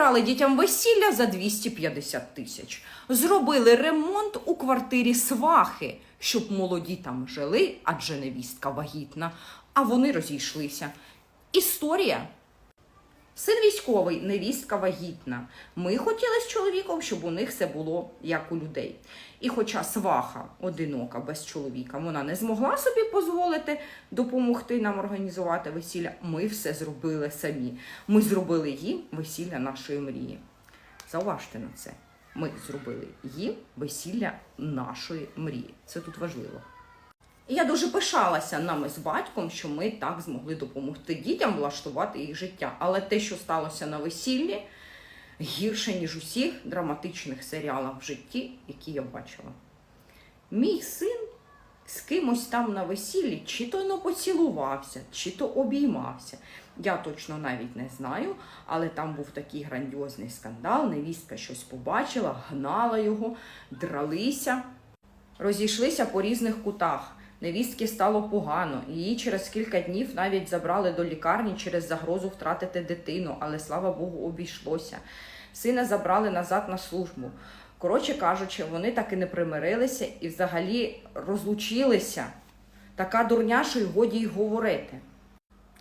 зіграли дітям весілля за 250 тисяч. Зробили ремонт у квартирі свахи, щоб молоді там жили, адже невістка вагітна, а вони розійшлися. Історія. Син військовий, невістка вагітна. Ми хотіли з чоловіком, щоб у них все було як у людей. І хоча сваха одинока без чоловіка, вона не змогла собі дозволити допомогти нам організувати весілля. Ми все зробили самі. Ми зробили їм весілля нашої мрії. Зауважте на це. Ми зробили їм весілля нашої мрії. Це тут важливо. І я дуже пишалася нами з батьком, що ми так змогли допомогти дітям влаштувати їх життя. Але те, що сталося на весіллі, гірше, ніж усіх драматичних серіалах в житті, які я бачила. Мій син з кимось там на весіллі чи то не поцілувався, чи то обіймався. Я точно навіть не знаю, але там був такий грандіозний скандал. Невістка щось побачила, гнала його, дралися розійшлися по різних кутах. Невістки стало погано. Її через кілька днів навіть забрали до лікарні через загрозу втратити дитину, але слава Богу, обійшлося. Сина забрали назад на службу. Коротше кажучи, вони так і не примирилися і взагалі розлучилися. Така дурня, що й годі й говорити.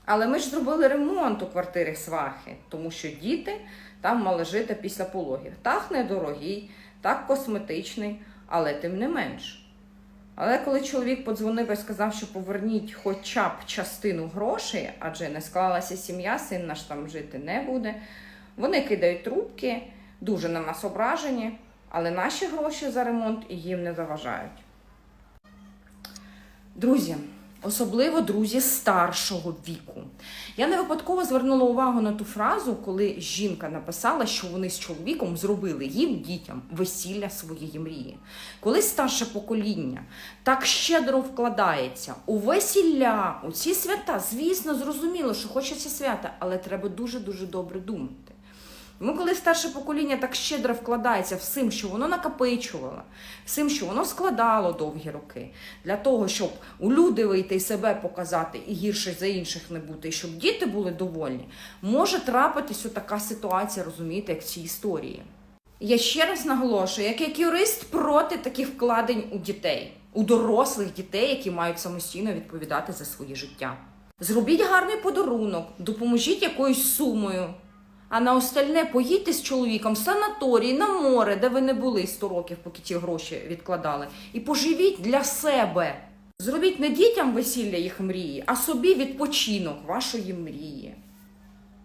Але ми ж зробили ремонт у квартирі свахи, тому що діти там мали жити після пологів. Так недорогий, так косметичний, але тим не менш. Але коли чоловік подзвонив і сказав, що поверніть хоча б частину грошей, адже не склалася сім'я, син наш там жити не буде. Вони кидають трубки, дуже на нас ображені, але наші гроші за ремонт їм не заважають. Друзі, особливо друзі старшого віку. Я не випадково звернула увагу на ту фразу, коли жінка написала, що вони з чоловіком зробили їм дітям весілля своєї мрії. Коли старше покоління так щедро вкладається у весілля, у ці свята, звісно, зрозуміло, що хочеться свята, але треба дуже дуже добре думати. Тому, коли старше покоління так щедро вкладається всім, що воно накопичувало, всім, що воно складало довгі роки, для того, щоб у люди вийти і себе показати і гірше за інших не бути, і щоб діти були довольні, може трапитись така ситуація, розумієте, як в цій історії. Я ще раз наголошую, як як юрист проти таких вкладень у дітей, у дорослих дітей, які мають самостійно відповідати за своє життя. Зробіть гарний подарунок, допоможіть якоюсь сумою. А на остальне поїдьте з чоловіком в санаторій, на море, де ви не були 100 років, поки ті гроші відкладали, і поживіть для себе. Зробіть не дітям весілля їх мрії, а собі відпочинок вашої мрії.